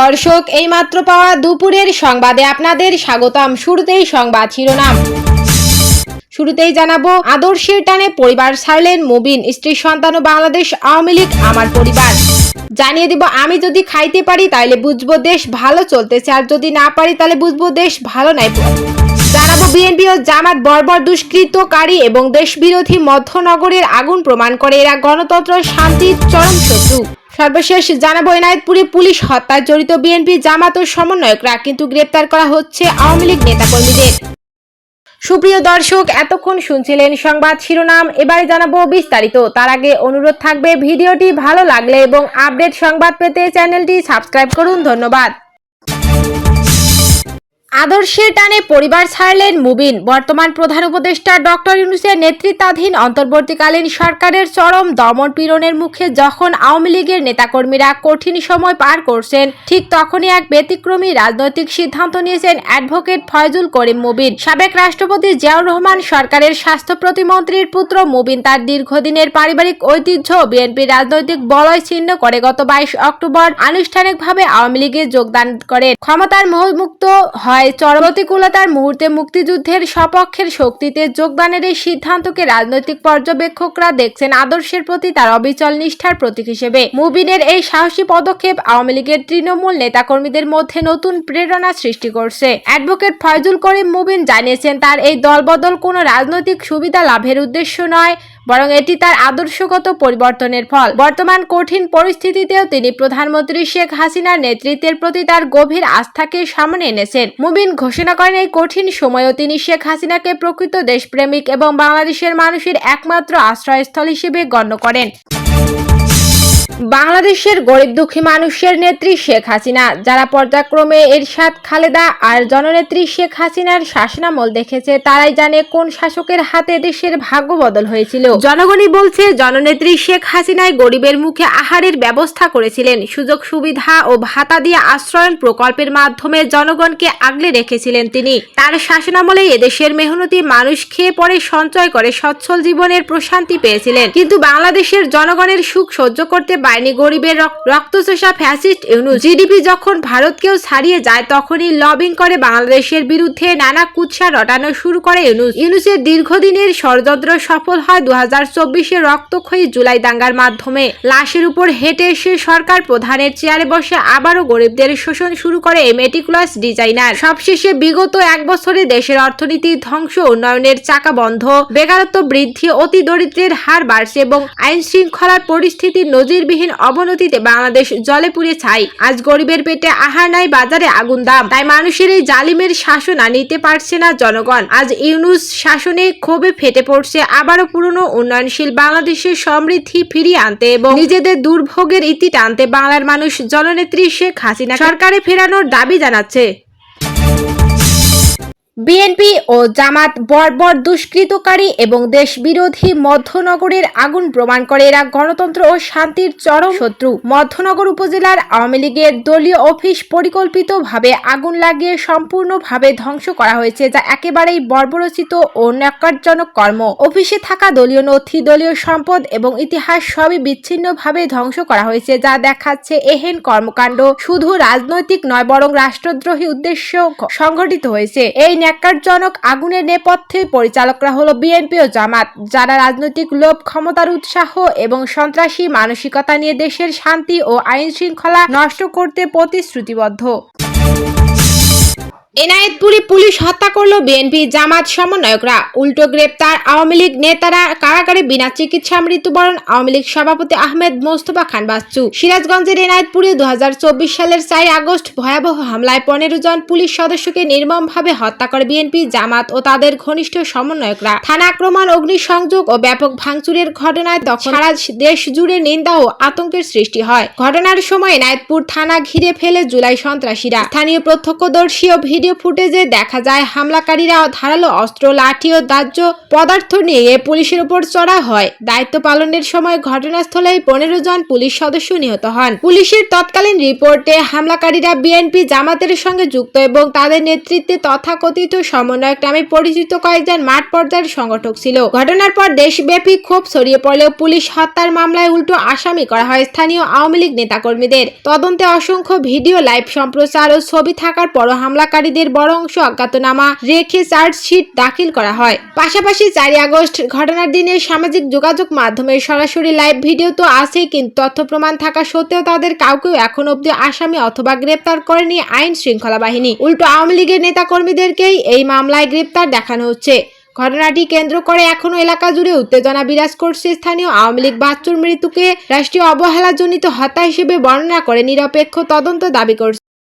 দর্শক, এইমাত্র পাওয়া দুপুরের সংবাদে আপনাদের স্বাগতম। শুরুতেই সংবাদ শিরোনাম। শুরুতেই জানাব, আদর্শের টানে পরিবার ছাড়লেন মুবিন স্ত্রী সন্তান ও বাংলাদেশ আওয়ামী লীগ, আমার পরিবার। জানিয়ে দিব, আমি যদি খাইতে পারি তাহলে বুঝব দেশ ভালো চলতেছে, আর যদি না পারি তাহলে বুঝব দেশ ভালো নাই। জানাব, বিএনপি ও জামাত বর্বর দুষ্কৃতকারী এবং দেশবিরোধী মধ্যনগরের আগুন প্রমাণ করে এরা গণতন্ত্র শান্তির চরম শত্রু। সর্বশেষ জানাব, এনায়তপুরে পুলিশ হত্যায় জড়িত বিএনপি জামাত ও সমন্বয়করা কিন্তু গ্রেপ্তার করা হচ্ছে আওয়ামী লীগ নেতাকর্মীদের। সুপ্রিয় দর্শক, এতক্ষণ শুনছিলেন সংবাদ শিরোনাম, এবারে জানাব বিস্তারিত। তার আগে অনুরোধ থাকবে, ভিডিওটি ভালো লাগলে এবং আপডেট সংবাদ পেতে চ্যানেলটি সাবস্ক্রাইব করুন। ধন্যবাদ। আদর্শের টানে পরিবার ছাড়লেন মুবিন। বর্তমান প্রধান উপদেষ্টা ডক্টর ইউনুসের নেতৃত্বাধীন অন্তর্বর্তীকালীন সরকারের চরম দমন পীড়নের মুখে যখন আওয়ামী লীগের নেতাকর্মীরা কঠিন সময় পার করছেন, ঠিক তখনই এক ব্যতিক্রমী রাজনৈতিক সিদ্ধান্ত নিয়েছেন অ্যাডভোকেট ফয়জুল করিম মুবিন। সাবেক রাষ্ট্রপতি জিয়াউর রহমান সরকারের স্বাস্থ্য প্রতিমন্ত্রীর পুত্র মুবিন তার দীর্ঘদিনের পারিবারিক ঐতিহ্য বিএনপির রাজনৈতিক বলয় ছিন্ন করে গত বাইশ অক্টোবর আনুষ্ঠানিকভাবে আওয়ামী লীগে যোগদান করেন। ক্ষমতার মোহমুক্ত হয় চরম প্রতিকূলতার মুহূর্তে মুক্তিযুদ্ধের সপক্ষের শক্তিতে যোগদানের এই সিদ্ধান্তকে রাজনৈতিক পর্যবেক্ষকরা দেখছেন আদর্শের প্রতি তার অবিচল নিষ্ঠার প্রতীক হিসেবে। মুবিনের এই সাহসী পদক্ষেপ আওয়ামী লীগের তৃণমূল নেতাকর্মীদের মধ্যে নতুন প্রেরণা সৃষ্টি করছে। অ্যাডভোকেট ফয়জুল করিম মুবিন জানিয়েছেন, তার এই দলবদল কোনো রাজনৈতিক সুবিধা লাভের উদ্দেশ্য নয় বরং এটি তার আদর্শগত পরিবর্তনের ফল। বর্তমান কঠিন পরিস্থিতিতেও তিনি প্রধানমন্ত্রী শেখ হাসিনার নেতৃত্বের প্রতি তার গভীর আস্থাকে সামনে এনেছেন। মুবিন ঘোষণা করেন, এই কঠিন সময়েও তিনি শেখ হাসিনাকে প্রকৃত দেশপ্রেমিক এবং বাংলাদেশের মানুষের একমাত্র আশ্রয়স্থল হিসেবে গণ্য করেন। বাংলাদেশের গরিব দুঃখী মানুষের নেত্রী শেখ হাসিনা, যারা পর্যায়ক্রমে এরশাদ খালেদা আর জননেত্রী শেখ হাসিনার শাসনামল দেখেছে, তারাই জানে কোন শাসকের হাতে দেশের ভাগ্য বদল হয়েছিল। জনগণই বলছে, জননেত্রী শেখ হাসিনায় গরিবের মুখে আহারের ব্যবস্থা করেছিলেন, সুযোগ সুবিধা ও ভাতা দিয়ে আশ্রয়ন প্রকল্পের মাধ্যমে জনগণকে আগলে রেখেছিলেন তিনি। তার শাসনামলে এদেশের মেহনতি মানুষ খেয়ে পরে সঞ্চয় করে, সচ্ছল জীবনের প্রশান্তি পেয়েছিলেন। কিন্তু বাংলাদেশের জনগণের সুখ সহ্য করতে পারেনি গরিবের রক- রক্তচোষা ফ্যাসিস্ট ইউনুস জিডিপি যখন ভারতকেও ছাড়িয়ে যায়, তখনই লবিং করে বাংলাদেশের বিরুদ্ধে নানা কুৎসা রটানো শুরু করে ইউনুস ইউনুসের দীর্ঘদিনের ষড়যন্ত্র সফল হয় দু হাজার চব্বিশে রক্তক্ষয়ী জুলাই দাঙ্গার মাধ্যমে। লাশের উপর হেঁটে এসে সরকার প্রধানের চেয়ারে বসে আবারও গরিবদের শোষণ শুরু করে মেটিকুলাস ডিজাইনার। সবশেষে বিগত এক বছরে দেশের অর্থনীতি ধ্বংস, উন্নয়নের চাকা বন্ধ, বেকারত্ব বৃদ্ধি, অতি দরিদ্রের হার বাড়ছে এবং আইন শৃঙ্খলার পরিস্থিতি নজিরবিহীন অবনতিতে বাংলাদেশ জলে পুড়ে ছাই। আজ গরিবের পেটে আহার নাই, বাজারে আগুন দাম। তাই মানুষের এই জালিমের শাসন আর নিতে পারছে না জনগণ। আজ ইউনুস শাসনে ক্ষোভে ফেটে পড়ছে আবারও পুরনো উন্নয়নশীল বাংলাদেশের সমৃদ্ধি ফিরিয়ে আনতে এবং নিজেদের দুর্ভোগের ইতি টানতে বাংলার মানুষ জননেত্রী শেখ হাসিনা সরকারে ফেরানোর দাবি জানাচ্ছে। বিএনপি ও জামাত বর্বর দুষ্কৃতকারী এবং দেশবিরোধী মধ্যনগরের আগুন প্রমাণ করে এরা গণতন্ত্র ও শান্তির চরম শত্রু। মধ্যনগর উপজেলার আওয়ামী লীগের দলীয় অফিস পরিকল্পিতভাবে আগুন লাগিয়ে সম্পূর্ণভাবে ধ্বংস করা হয়েছে, যা একেবারেই বর্বরচিত ও ন্যাক্কারজনক কর্ম। অফিসে থাকা দলীয় নথি, দলীয় সম্পদ এবং ইতিহাস সবই বিচ্ছিন্নভাবে ধ্বংস করা হয়েছে, যা দেখাচ্ছে এহেন কর্মকাণ্ড। শুধু রাজনৈতিক নয়, বরং রাষ্ট্রদ্রোহী উদ্দেশ্য সংঘটিত হয়েছে। এই ন্যাক্কারজনক আগুনের নেপথ্যে পরিচালকরা হলো বিএনপি ও জামাত, যারা রাজনৈতিক লোভ, ক্ষমতার উৎসাহ এবং সন্ত্রাসী মানসিকতা নিয়ে দেশের শান্তি ও আইন শৃঙ্খলা নষ্ট করতে প্রতিশ্রুতিবদ্ধ। এনায়েতপুরে পুলিশ হত্যা করল বিএনপি জামাত সমন্বয়করা। উল্টো গ্রেপ্তার আওয়ামী লীগ নেতারা কারাগারে বিনা চিকিৎসা মৃত্যুবরণ আওয়ামী লীগ সভাপতি আহমেদ মোস্তফা খান বাচ্চু সিরাজগঞ্জের এনায়েতপুরে দুহাজার চব্বিশ সালের চার আগস্ট ভয়াবহ হামলায় পনেরো জন পুলিশ সদস্যকে নির্মমভাবে হত্যা করে বিএনপি জামাত ও তাদের ঘনিষ্ঠ সমন্বয়করা। থানা আক্রমণ, অগ্নিসংযোগ ও ব্যাপক ভাঙচুরের ঘটনায় তখন সারা দেশ জুড়ে নিন্দা ও আতঙ্কের সৃষ্টি হয়। ঘটনার সময় এনায়েতপুর থানা ঘিরে ফেলে জুলাই সন্ত্রাসীরা। স্থানীয় প্রত্যক্ষদর্শী ও ভিডিও ভিডিও ফুটেজে দেখা যায়, হামলাকারীরা ধারালো অস্ত্র, লাঠি ও দাহ্য পদার্থ নিয়ে পুলিশের উপর চড়া হয়। দায়িত্ব পালনের সময় ঘটনাস্থলে পনেরো জন পুলিশ সদস্য নিহত হন। পুলিশের তৎকালীন রিপোর্টে হামলাকারীরা বিএনপি জামাতের সঙ্গে যুক্ত এবং তাদের নেতৃত্বে তথাকথিত সমন্বয়ক নামে পরিচিত কয়েকজন মাঠ পর্যায়ের সংগঠক ছিল। ঘটনার পর দেশব্যাপী ক্ষোভ ছড়িয়ে পড়লেও পুলিশ হত্যার মামলায় উল্টো আসামি করা হয় স্থানীয় আওয়ামী লীগ নেতাকর্মীদের। তদন্তে অসংখ্য ভিডিও, লাইভ সম্প্রচার ও ছবি থাকার পরও হামলাকারীদের বড় অংশ অজ্ঞাতনামা রেখে চার্জশিট দাখিল করা হয়। পাশাপাশি চারই আগস্ট ঘটনার দিনে সামাজিক যোগাযোগ মাধ্যমে সরাসরি লাইভ ভিডিও তো আছেই, কিন্তু তথ্য প্রমাণ থাকা সত্ত্বেও তাদের কাউকেও এখন অব্দি আসামি অথবা গ্রেপ্তার করেনি আইন শৃঙ্খলা বাহিনী। উল্টো আওয়ামী লীগের নেতাকর্মীদেরকেই এই মামলায় গ্রেপ্তার দেখানো হচ্ছে। ঘটনাটি কেন্দ্র করে এখনও এলাকা জুড়ে উত্তেজনা বিরাজ করছে স্থানীয় আওয়ামী লীগ বাচ্চুর মৃত্যুকে। রাষ্ট্রীয় অবহেলাজনিত হত্যা হিসেবে বর্ণনা করে নিরপেক্ষ তদন্ত দাবি করছে।